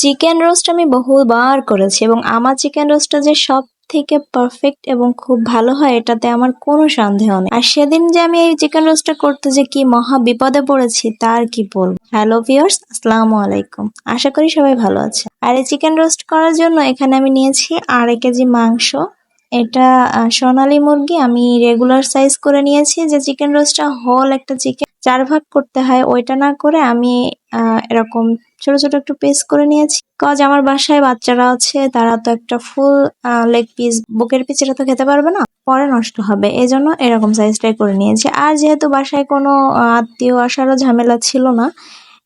Chicken roast আমি বহুবার করেছি এবং আমার চিকেন রোস্টটা যে সব থেকে পারফেক্ট এবং খুব ভালো হয়, এটাতে আমার কোনো সন্দেহ নেই। আর সেদিন যে আমি এই চিকেন রোস্টটা করতে যে কি মহা বিপদে পড়েছি, তার কি বলব? হ্যালো ভিউয়ার্স আসসালামু আলাইকুম। আশা করি সবাই ভালো আছে আর এই চিকেন রোস্ট করার জন্য এখানে আমি নিয়েছি আড়াই কেজি মাংস এটা সোনালী মুরগি আমি রেগুলার সাইজ করে নিয়েছি। যে চিকেন রোস্টটা হোল একটা চিকেন চার ভাগ করতে হয়, ওইটা না করে আমি এরকম ছোট ছোট একটু পিস করে নিয়েছি। কজ আমার বাসায় বাচ্চারা আছে, তারা তো একটা ফুল লেগ পিস বুকের পিস এটা তো খেতে পারবে না, পরে নষ্ট হবে। এই জন্য এরকম সাইজটাই করে নিয়েছি। আর যেহেতু বাসায় কোনো আত্মীয় আসারও ঝামেলা ছিল না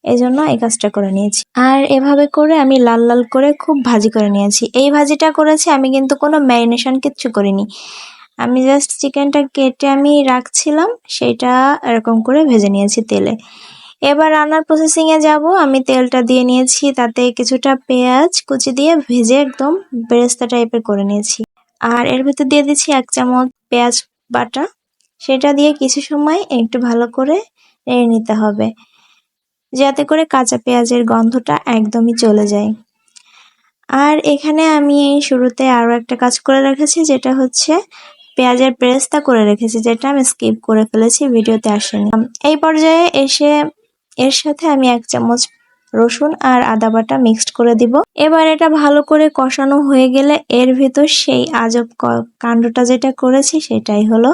এই জন্য এই কাজটা করে নিয়েছি। আর এভাবে করে আমি লাল লাল করে খুব ভাজি করে নিয়েছি। এই ভাজিটা করেছি আমি কিন্তু কোনো ম্যারিনেশন কিচ্ছু করিনি। আমি জাস্ট চিকেনটা কেটে আমি রাখছিলাম, সেটা এরকম করে ভেজে নিয়েছি তেলে। এবার রান্নার প্রসেসিংয়ে যাব। আমি তেলটা দিয়ে নিয়েছি, তাতে কিছুটা পেঁয়াজ কুচি দিয়ে ভেজে একদম বেরেস্তা টাইপের করে নিয়েছি। আর এর ভিতর দিয়ে দিচ্ছি এক চামচ পেঁয়াজ বাটা। সেটা দিয়ে কিছু সময় একটু ভালো করে নিতে হবে। যাতে করে কাঁচা পেঁয়াজের গন্ধটা একদমই চলে যায়। আর এখানে আমি এই শুরুতে আরও একটা কাজ করে রেখেছি, যেটা হচ্ছে পেঁয়াজের পেরেস্তা করে রেখেছি, যেটা আমি স্কিপ করে ফেলেছি, ভিডিওতে আসেনি। এই পর্যায়ে এসে এর সাথে আমি এক চামচ রসুন আর আদা বাটা মিক্সড করে দিব। এবার এটা ভালো করে কষানো হয়ে গেলে এর ভিতর সেই আজব কাণ্ডটা যেটা করেছি সেটাই হলো,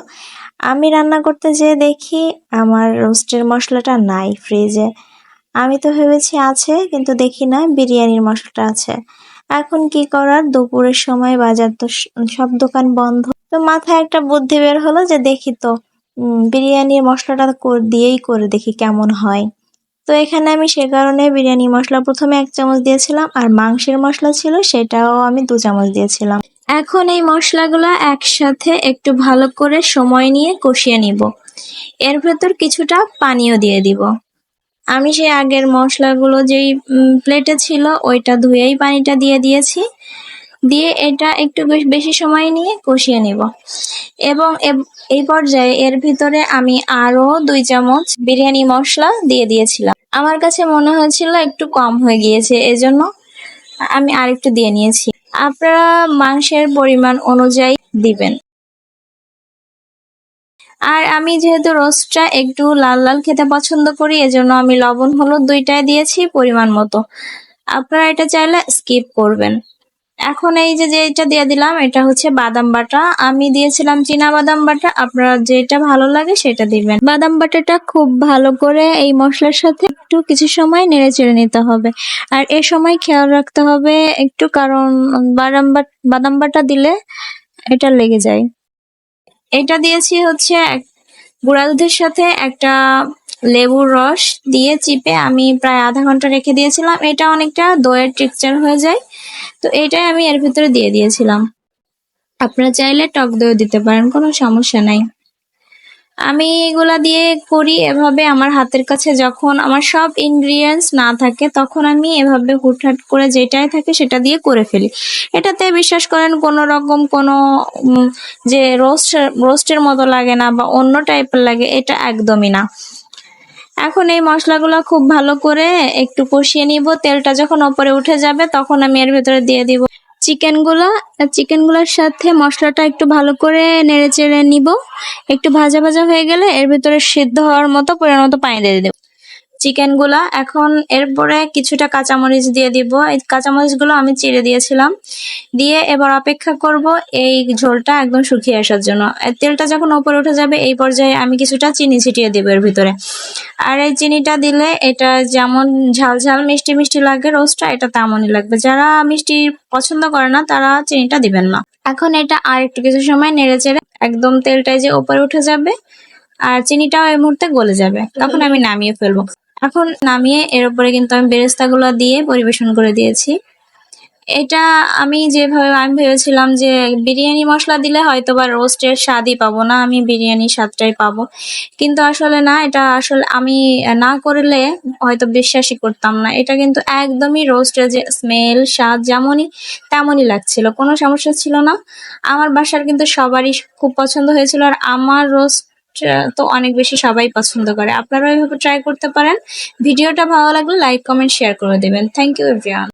আমি রান্না করতে যেয়ে দেখি আমার রোস্টের মশলাটা নাই ফ্রিজে। আমি তো ভেবেছি আছে, কিন্তু দেখি না বিরিয়ানির মশলাটা আছে। এখন কি করার? দুপুরের সময় বাজার তো সব দোকান বন্ধ। তো মাথায় একটা বুদ্ধি বের হলো যে দেখি তো বিরিয়ানির মশলাটা দিয়েই করে দেখি কেমন হয়। তো এখানে আমি সে কারণে বিরিয়ানি মশলা প্রথমে এক চামচ দিয়েছিলাম, আর মাংসের মশলা ছিল সেটাও আমি দু চামচ দিয়েছিলাম। এখন এই মশলাগুলো একসাথে একটু ভালো করে সময় নিয়ে কষিয়ে নিব। এর ভেতর কিছুটা পানিও দিয়ে দিব। আমি সেই আগের মশলাগুলো যেই প্লেটে ছিল, ওইটা ধুয়েই পানিটা দিয়ে দিয়েছি। দিয়ে এটা একটু বেশ সময় নিয়ে কষিয়ে নিব। এবং, এই পর্যায়ে এর ভিতরে আমি আরও দুই চামচ বিরিয়ানি মশলা দিয়ে দিয়েছিলাম। আমার কাছে মনে হয়েছিল একটু কম হয়ে গিয়েছে, এজন্য আমি আরেকটু দিয়ে নিয়েছি। আপনারা মাংসের পরিমাণ অনুযায়ী দিবেন। আর আমি যেহেতু রোস্টটা একটু লাল লাল খেতে পছন্দ করি, এজন্য আমি লবণ, হলুদ দুইটাই দিয়েছি পরিমাণ মতো। আপনারা এটা চাইলে স্কিপ করবেন। এখন এই যে যেটা দিয়ে দিলাম, এটা হচ্ছে বাদাম বাটা। আমি দিয়েছিলাম চীনা বাদাম বাটা, আপনারা যেটা ভালো লাগে সেটা দিবেন। বাদাম বাটাটা খুব ভালো করে এই মশলার সাথে একটু কিছু সময় নেড়ে চেড়ে নিতে হবে। আর এ সময় খেয়াল রাখতে হবে একটু, কারণ বাদাম বাদাম বাটা দিলে এটা লেগে যায়। এটা দিয়েছি হচ্ছে এক- গুঁড়া দুধের সাথে একটা লেবুর রস দিয়ে চিপে আমি প্রায় আধা ঘণ্টা রেখে দিয়েছিলাম। এটা অনেকটা দইয়ের টেক্সচার হয়ে যায়। তো এটাই আমি এর ভিতরে দিয়ে দিয়েছিলাম। আপনারা চাইলে টক দইও দিতে পারেন, কোনো সমস্যা নাই। আমি এগুলা দিয়ে করি এভাবে আমার হাতের কাছে যখন আমার সব ইনগ্রিডিয়েন্টস না থাকে, তখন আমি এভাবে হুটহাট করে যেটাই থাকে সেটা দিয়ে করে ফেলি। এটাতে বিশ্বাস করেন কোনো রকম কোনো যে রোস্ট রোস্টের মতো লাগে না বা অন্য টাইপের লাগে, এটা একদমই না। এখন এই মশলাগুলো খুব ভালো করে একটু কষিয়ে নিব, তেলটা যখন ওপরে উঠে যাবে তখন আমি এর ভেতরে দিয়ে দিব। চিকেনগুলা চিকেনগুলার সাথে মশলাটা একটু ভালো করে নেড়ে চেড়ে নিব। একটু ভাজা ভাজা হয়ে গেলে এর ভিতরে সিদ্ধ হওয়ার মতো পরিমাণ মতো পানি দিয়ে দেব। চিকেনগুলা এখন এরপরে কিছুটা কাঁচামরিচ দিয়ে দিব। এই কাঁচামরিচগুলো আমি চিড়ে দিয়েছিলাম। দিয়ে এবার অপেক্ষা করব এই ঝোলটা একদম শুকিয়ে আসার জন্য। তেলটা যখন ওপরে উঠে যাবে, এই পর্যায়ে আমি কিছুটা চিনি ছিটিয়ে দেবো এর ভিতরে। আর এই চিনিটা দিলে এটা যেমন ঝাল ঝাল, মিষ্টি মিষ্টি লাগে, রোস্টটা এটা তেমনই লাগবে। যারা মিষ্টি পছন্দ করে না, তারা চিনিটা দিবেন না। এখন এটা আর একটু কিছু সময় নেড়ে চেড়ে একদম তেলটাই যে ওপরে উঠে যাবে, আর চিনিটাও এই মুহূর্তে গলে যাবে। তখন আমি নামিয়ে ফেলব। এখন নামিয়ে এর উপরে কিন্তু আমি বেরেস্তাগুলো দিয়ে পরিবেশন করে দিয়েছি। এটা আমি যেভাবে, আমি ভেবেছিলাম যে বিরিয়ানি মশলা দিলে হয়তো বা রোস্টের স্বাদই পাবো না, আমি বিরিয়ানি স্বাদটাই পাবো। কিন্তু আসলে না, এটা আসলে আমি না করলে হয়তো বিশ্বাসই করতাম না। এটা কিন্তু একদমই রোস্টের যে স্মেল, স্বাদ যেমনই তেমনই লাগছিল, কোনো সমস্যা ছিল না। আমার বাসার কিন্তু সবারই খুব পছন্দ হয়েছিল আর আমার রোস্ট তো অনেক বেশি সবাই পছন্দ করে। আপনারা এভাবে ট্রাই করতে পারেন। ভিডিওটা ভালো লাগলে লাইক কমেন্ট শেয়ার করে দেবেন। Thank you everyone